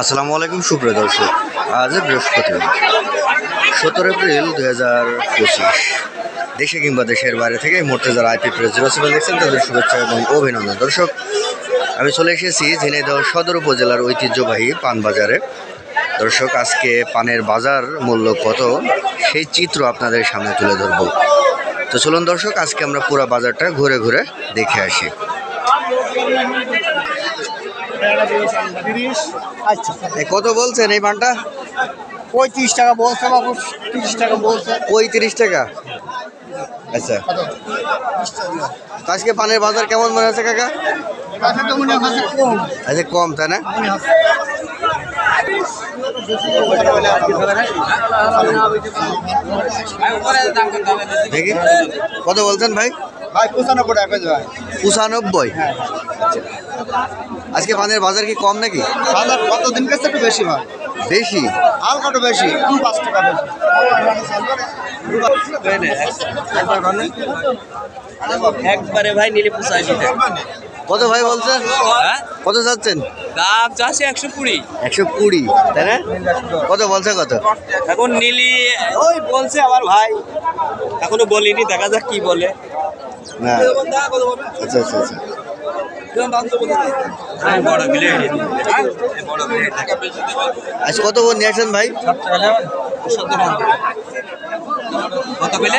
আসসালামু আলাইকুম, সুপ্রিয় দর্শক। আজ বৃহস্পতিবার, সতেরো এপ্রিল দু হাজার পঁচিশ। দেশে কিংবা দেশের বাইরে থেকে মুহূর্তে যারা আইপি প্রেস জিরো সেভেন দেখছেন, তাদের শুভেচ্ছা এবং অভিনন্দন। দর্শক, আমি চলে এসেছি ঝিনাইদহ সদর উপজেলার ঐতিহ্যবাহী পান বাজারে। দর্শক, আজকে পানের বাজার মূল্য কত? সেই চিত্র আপনাদের সামনে তুলে ধরব। তো চলুন দর্শক, আজকে আমরা পুরো বাজারটা ঘুরে ঘুরে দেখে আসি। আচ্ছা। এ, কত বলছেন এই পানটা পঁয়ত্রিশ টাকা বলছে বাবু তিরিশ টাকা বলছে। পঁয়ত্রিশ টাকা? আচ্ছা। আজকে পানের বাজার কেমন মনে হচ্ছে কাকা? আচ্ছা কম তাই না? দেখি। কত বলছেন ভাই? ভাই পঁচানব্বই টাকা কেজি ভাই। পঁচানব্বই? আজকে পানের বাজার কি কম নাকি? বাজার কত দিন গেছে একটু বেশি ভাই। বেশি? হালকা একটু বেশি দু পাঁচ টাকা বেশি। একবারে ভাই নিলে কত ভাই বলছেন? হ্যাঁ? কত চাচ্ছেন? দাম চাষে একশো কুড়ি। একশো কুড়ি তাই না? কত বলছে কত? এখন নিলি ওই বলছে আমার ভাই। এখনও বলিনি দেখা যাক কি বলে। না আচ্ছা আচ্ছা আচ্ছা। আজ কত করে নিয়ে আসছেন ভাই? কত পেলে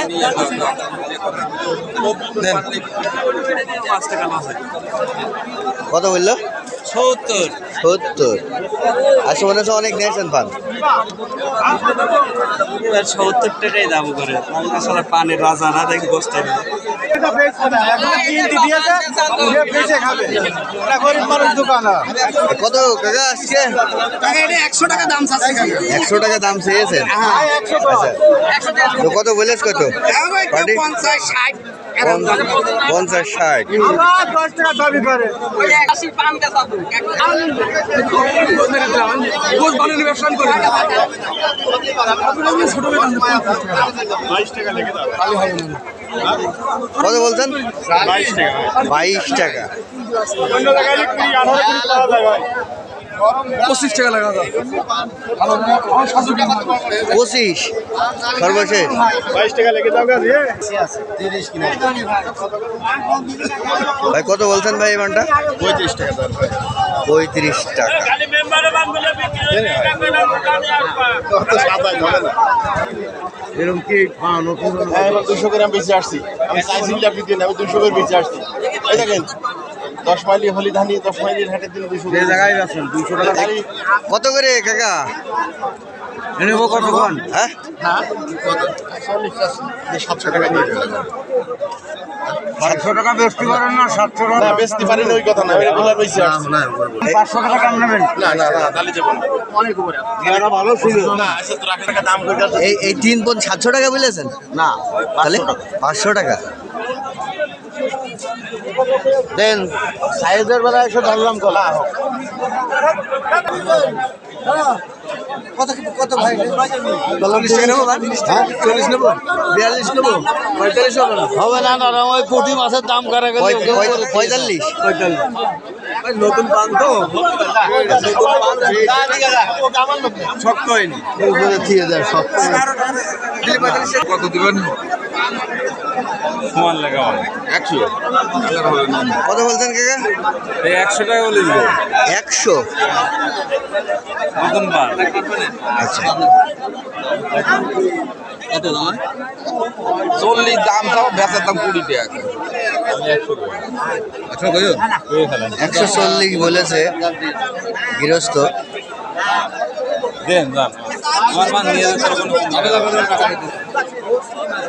পাঁচ টাকা মাছ কত বলল? সত্তর। সত্তর। আজকে মনে হচ্ছে অনেক নিয়েছেন পান। সত্তর টাকাই দাম করে। পানের রাজা না দেখি বসতে গরিব মানুষ দোকান কত কাকা আজকে? টাকা দাম টাকা দাম চেয়েছেন? আচ্ছা। তো কত বলেছ কত? পার্টি? পঞ্চাশ ষাট। পঞ্চাশ ষাট। দশ টাকা দাবি করে। কত বলছেন? বাইশ টাকা। পঁচিশ টাকা লাগা পঁচিশ সর্বশেষ। তিরিশ কিলো ভাই কত বলছেন ভাই এই পানটা পঁয়ত্রিশ টাকা। পঁয়ত্রিশ টাকা না। এরকম কি নতুন হ্যাঁ এবার দুশো গ্রাম বেঁচে আসছি। আমি আপনি দিন আমি দুশো করে বেঁচে আসছি। এই দেখেন দশ মাইলি হলি ধানি দশ মাইলির হাটের দিন দুশো জায়গায় আছেন দুশো টাকা। কত করে কাকা? নেব কতক্ষণ হ্যাঁ? সাতশো টাকা নিয়ে সাতশো টাকা বেশি করেন না সাতশো না বেচতে পারি ওই কথা না রেগুলার বেঁচে পাঁচশো টাকা কম নেবেন? না না না তাহলে যাব অনেক উপরে। ভালো ছিল। না তো লাখ টাকা দাম এই এই তিন পন সাতশো টাকা বলেছেন? না তাহলে পাঁচশো টাকা। দেন সাইজের বেলা এসে ধরলাম কলা। কত কত ভাই? চল্লিশ নেব হ্যাঁ? চল্লিশ নেব? বিয়াল্লিশ নেব? পঁয়তাল্লিশ হবে না? হবে না ওই পুঁটি মাছের দাম করা গেলে পঁয়- পঁয়- পঁয়তাল্লিশ। নতুন পান তো। শক্ত হয়নি। কত দিবেন সমান লাগা একশো। কত বলছেন কাকা? এই একশো টাকা বলে দিব একশো? নতুন পান। আচ্ছা। কত দাম? চল্লিশ দাম তাও বেচার দাম কুড়ি টাকা। একশো একশো চল্লিশ বলেছে গৃহস্থ। দেন আমার মান নিয়ে যাচ্ছে কোনো মাছের দেখালাম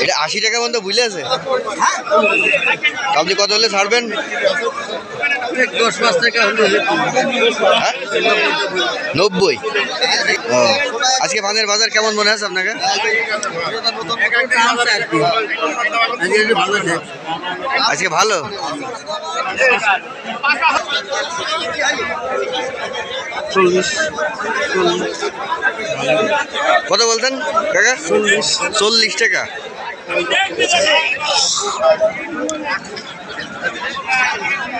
এটা আশি টাকা পর্যন্ত বুঝলে আছে? আপনি কত হলে ছাড়বেন? দশ পাঁচ টাকা হ্যাঁ? নব্বই? ও। আজকে ধানের বাজার কেমন মনে আছে আপনাকে? আজকে ভালো? কত বলতেন কাকা? চল্লিশ টাকা।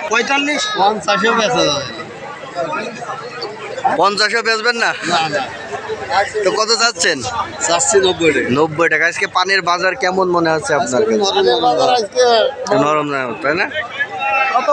পঁয়তাল্লিশ? পঞ্চাশে বেচা যাবে পঞ্চাশে বেচবেন না? তো কত চাচ্ছেন চাচ্ছি নব্বই টাকা। নব্বই টাকা। আজকে পানির বাজার কেমন মনে হচ্ছে আপনার নরম না তাই না? কত?